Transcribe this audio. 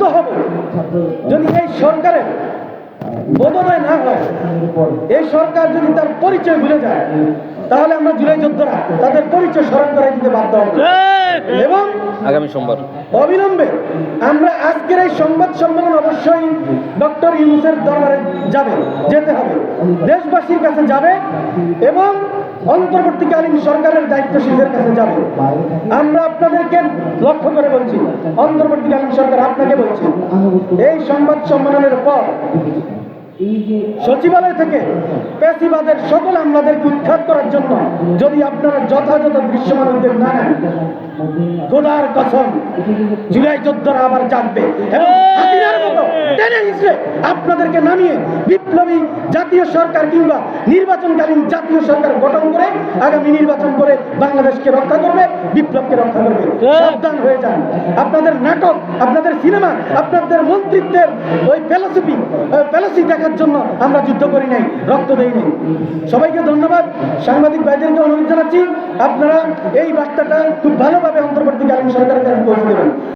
বাধ্য হব। যদি এই সরকারের বোধনয় না হয় এই সরকার যদি তার পরিচয় ভুলে যায় তাহলে আমরা জুলাই যোদ্ধারা তাদের পরিচয় স্মরণ করে দিতে বাধ্য হব। এবং আগামী সোমবার। অবিলম্বে আমরা আজকের এই সংবাদ সম্মেলন অবশ্যই ডক্টর ইউনুসের দরবারে যাবে যেতে হবে। দেশবাসীর কাছে যাবে এবং অন্তর্বর্তীকালীন সরকারের দায়িত্বশীলদের কাছে যাবে। আমরা আপনাদেরকে লক্ষ্য করে বলছি, অন্তর্বর্তীকালীন সরকার আপনাকে বলছি, এই সংবাদ সম্মেলনের পর সচিবালয় থেকে পেশিবাদের সকল আমলাদেরকে উৎখাত করার জন্য যদি আপনারা যথাযথ দৃশ্যমান উদ্যোগ না নেন খোদার কসম জুলাই যোদ্ধারা আবার জানবে। এবং হিসেবে আপনাদেরকে নামিয়ে বিপ্লবী জাতীয় সরকার কিংবা নির্বাচনকালীন জাতীয় সরকার গঠন করে আগামী নির্বাচন করে বাংলাদেশকে রক্ষা করবে, বিপ্লবকে রক্ষা করবে। সাবধান হয়ে যান। আপনাদের নাটক, আপনাদের সিনেমা, আপনাদের মন্ত্রিত্বের ওই ফেলোসফি ফেলোসি দেখার জন্য আমরা যুদ্ধ করি নাই, রক্ত দেই নাই। সবাইকে ধন্যবাদ। সাংবাদিক ভাইদেরকে অনুরোধ জানাচ্ছি, আপনারা এই বার্তাটা খুব ভালোভাবে অন্তর্বর্তীকালীন সরকারের